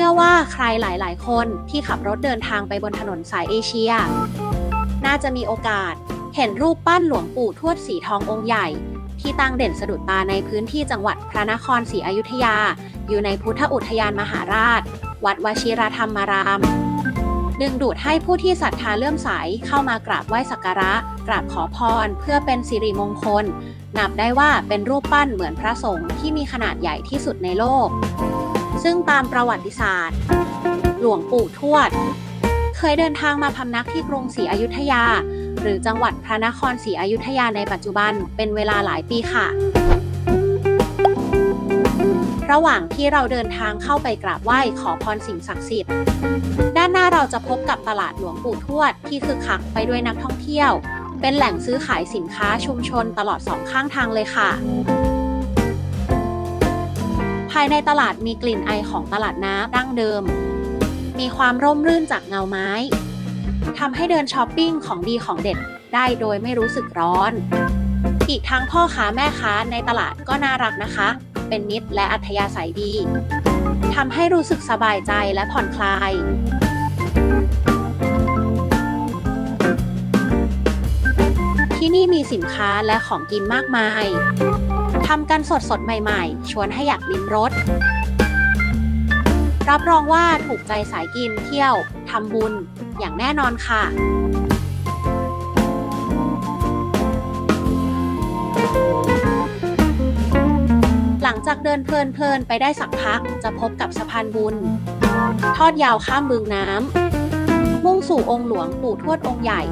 ชื่อว่าใครหลาย ๆ คนที่ขับรถเดินทางไปบนถนนสายเอเชีย น่าจะมีโอกาสเห็นรูปปั้นหลวงปู่ทวดสีทององค์ใหญ่ ที่ตั้งเด่นสะดุดตาในพื้นที่จังหวัดพระนครศรีอยุธยา อยู่ในพุทธอุทยานมหาราช วัดวชิรธรรมาราม ดึงดูดให้ผู้ที่ศรัทธาเลื่อมใสเข้ามากราบไหว้สักการะ กราบขอพรเพื่อเป็นสิริมงคล นับได้ว่าเป็นรูปปั้นเหมือนพระสงฆ์ที่มีขนาดใหญ่ที่สุดในโลก ซึ่งตามประวัติศาสตร์ หลวงปู่ทวด เคยเดินทางมาพำนักที่กรุงศรีอยุธยา หรือจังหวัดพระนครศรีอยุธยาในปัจจุบันเป็นเวลาหลายปีค่ะ ระหว่างที่เราเดินทางเข้าไปกราบไหว้ขอพรสิ่งศักดิ์สิทธิ์ ด้านหน้าเราจะพบกับตลาดหลวงปู่ทวดที่คึกคักไปด้วยนักท่องเที่ยว เป็นแหล่งซื้อขายสินค้าชุมชนตลอดสองข้างทางเลยค่ะายในตลาดมีกลิ่นไอของตลาดน้ำดั้งเดิม มีความร่มรื่นจากเงาไม้ทำให้เดินช้อปปิ้งของดีของเด็ดได้โดยไม่รู้สึกร้อน อีกทั้งพ่อค้าแม่ค้าในตลาดก็น่ารักนะคะ เป็นมิตรและอัธยาศัยดีทำให้รู้สึกสบายใจและผ่อนคลาย ที่นี่มีสินค้าและของกินมากมาย ทำกันสดสดใหม่ๆ ชวนให้อยากลิ้มรส รับรองว่าถูกใจสายกินเที่ยวทำบุญอย่างแน่นอนค่ะหลังจากเดินเพลินๆไปได้สักพักจะพบกับสะพานบุญ ทอดยาวข้ามบึงน้ำ มุ่งสู่องค์หลวงปู่ทวดองค์ใหญ่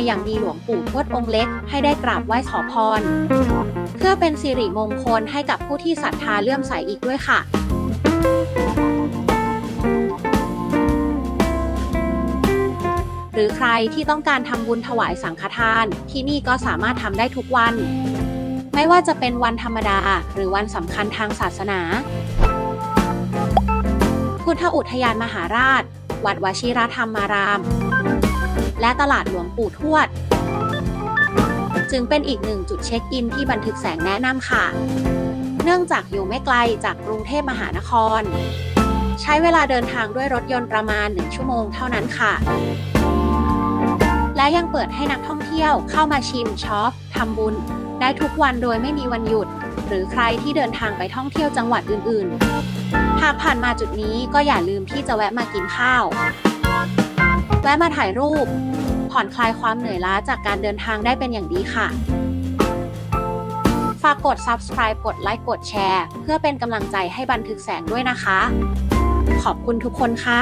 ด้างมีหลวงปู่ทวดองค์เล็ก ให้ได้กราบไหว้ขอพร เพื่อเป็นสิริมงคลให้กับผู้ที่ศรัทธาเลื่อมใสอีกด้วยค่ะหรือใครที่ต้องการทำบุญถวายสังฆทาน ที่นี่ก็สามารถทำได้ทุกวัน ไม่ว่าจะเป็นวันธรรมดา หรือวันสำคัญทางศาสนา พุทธอุทยานมหาราช วัดวชิรธรรมาราม และตลาดหลวงปู่ทวด จึงเป็นอีกหนึ่งจุดเช็คอินที่บันทึกแสงแนะนำค่ะ เนื่องจากอยู่ไม่ไกลจากกรุงเทพมหานคร ใช้เวลาเดินทางด้วยรถยนต์ประมาณ 1 ชั่วโมงเท่านั้นค่ะ และยังเปิดให้นักท่องเที่ยวเข้ามาชิมช็อปทำบุญ ได้ทุกวันโดยไม่มีวันหยุด หรือใครที่เดินทางไปท่องเที่ยวจังหวัดอื่นๆหากผ่านมาจุดนี้ก็อย่าลืมที่จะแวะมากินข้าว แวะมาถ่ายรูป ผ่อนคลายความเหนื่อยล้าจากการเดินทางได้เป็นอย่างดีค่ะ ฝากกด subscribe กดไลค์กดแชร์ เพื่อเป็นกำลังใจให้บันทึกแสงด้วยนะคะ ขอบคุณทุกคนค่ะ